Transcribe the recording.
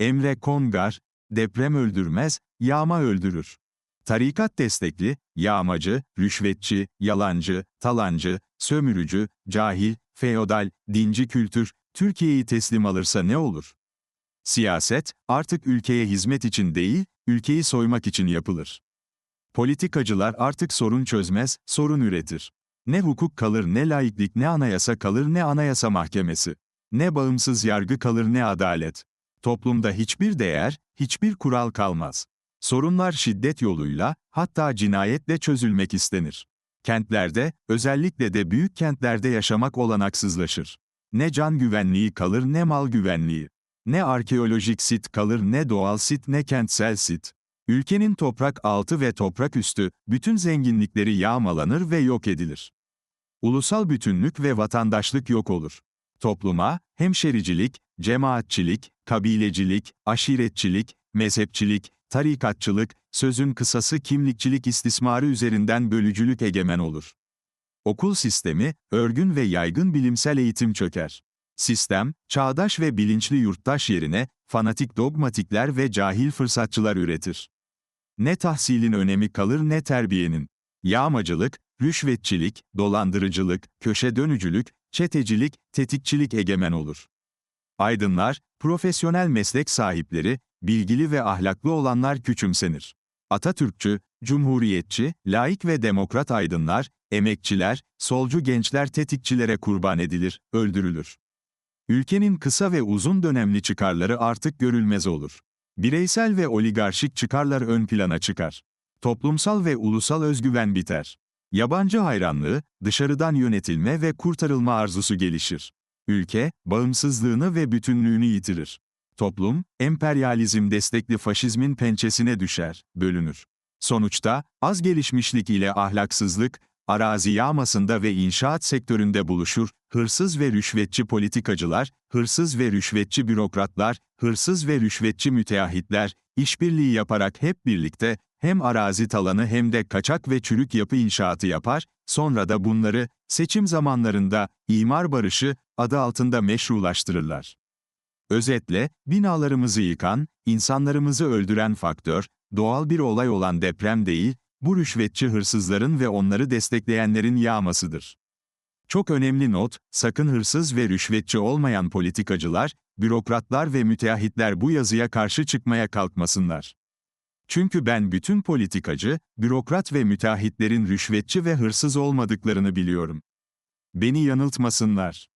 Emre Kongar, deprem öldürmez, yağma öldürür. Tarikat destekli, yağmacı, rüşvetçi, yalancı, talancı, sömürücü, cahil, feodal, dinci kültür, Türkiye'yi teslim alırsa ne olur? Siyaset, artık ülkeye hizmet için değil, ülkeyi soymak için yapılır. Politikacılar artık sorun çözmez, sorun üretir. Ne hukuk kalır ne laiklik ne anayasa kalır ne anayasa mahkemesi. Ne bağımsız yargı kalır ne adalet. Toplumda hiçbir değer, hiçbir kural kalmaz. Sorunlar şiddet yoluyla, hatta cinayetle çözülmek istenir. Kentlerde, özellikle de büyük kentlerde yaşamak olanaksızlaşır. Ne can güvenliği kalır ne mal güvenliği. Ne arkeolojik sit kalır ne doğal sit ne kentsel sit. Ülkenin toprak altı ve toprak üstü, bütün zenginlikleri yağmalanır ve yok edilir. Ulusal bütünlük ve vatandaşlık yok olur. Topluma, hemşericilik, cemaatçilik, kabilecilik, aşiretçilik, mezhepçilik, tarikatçılık, sözün kısası kimlikçilik istismarı üzerinden bölücülük egemen olur. Okul sistemi, örgün ve yaygın bilimsel eğitim çöker. Sistem, çağdaş ve bilinçli yurttaş yerine, fanatik dogmatikler ve cahil fırsatçılar üretir. Ne tahsilin önemi kalır ne terbiyenin. Yağmacılık, rüşvetçilik, dolandırıcılık, köşe dönücülük, çetecilik, tetikçilik egemen olur. Aydınlar, profesyonel meslek sahipleri, bilgili ve ahlaklı olanlar küçümsenir. Atatürkçü, cumhuriyetçi, laik ve demokrat aydınlar, emekçiler, solcu gençler tetikçilere kurban edilir, öldürülür. Ülkenin kısa ve uzun dönemli çıkarları artık görülmez olur. Bireysel ve oligarşik çıkarlar ön plana çıkar. Toplumsal ve ulusal özgüven biter. Yabancı hayranlığı, dışarıdan yönetilme ve kurtarılma arzusu gelişir. Ülke, bağımsızlığını ve bütünlüğünü yitirir. Toplum, emperyalizm destekli faşizmin pençesine düşer, bölünür. Sonuçta, az gelişmişlik ile ahlaksızlık, arazi yağmasında ve inşaat sektöründe buluşur, hırsız ve rüşvetçi politikacılar, hırsız ve rüşvetçi bürokratlar, hırsız ve rüşvetçi müteahhitler, işbirliği yaparak hep birlikte, hem arazi talanı hem de kaçak ve çürük yapı inşaatı yapar, sonra da bunları, seçim zamanlarında, imar barışı, adı altında meşrulaştırırlar. Özetle, binalarımızı yıkan, insanlarımızı öldüren faktör, doğal bir olay olan deprem değil, bu rüşvetçi hırsızların ve onları destekleyenlerin yağmasıdır. Çok önemli not, sakın hırsız ve rüşvetçi olmayan politikacılar, bürokratlar ve müteahhitler bu yazıya karşı çıkmaya kalkmasınlar. Çünkü ben bütün politikacı, bürokrat ve müteahhitlerin rüşvetçi ve hırsız olmadıklarını biliyorum. Beni yanıltmasınlar.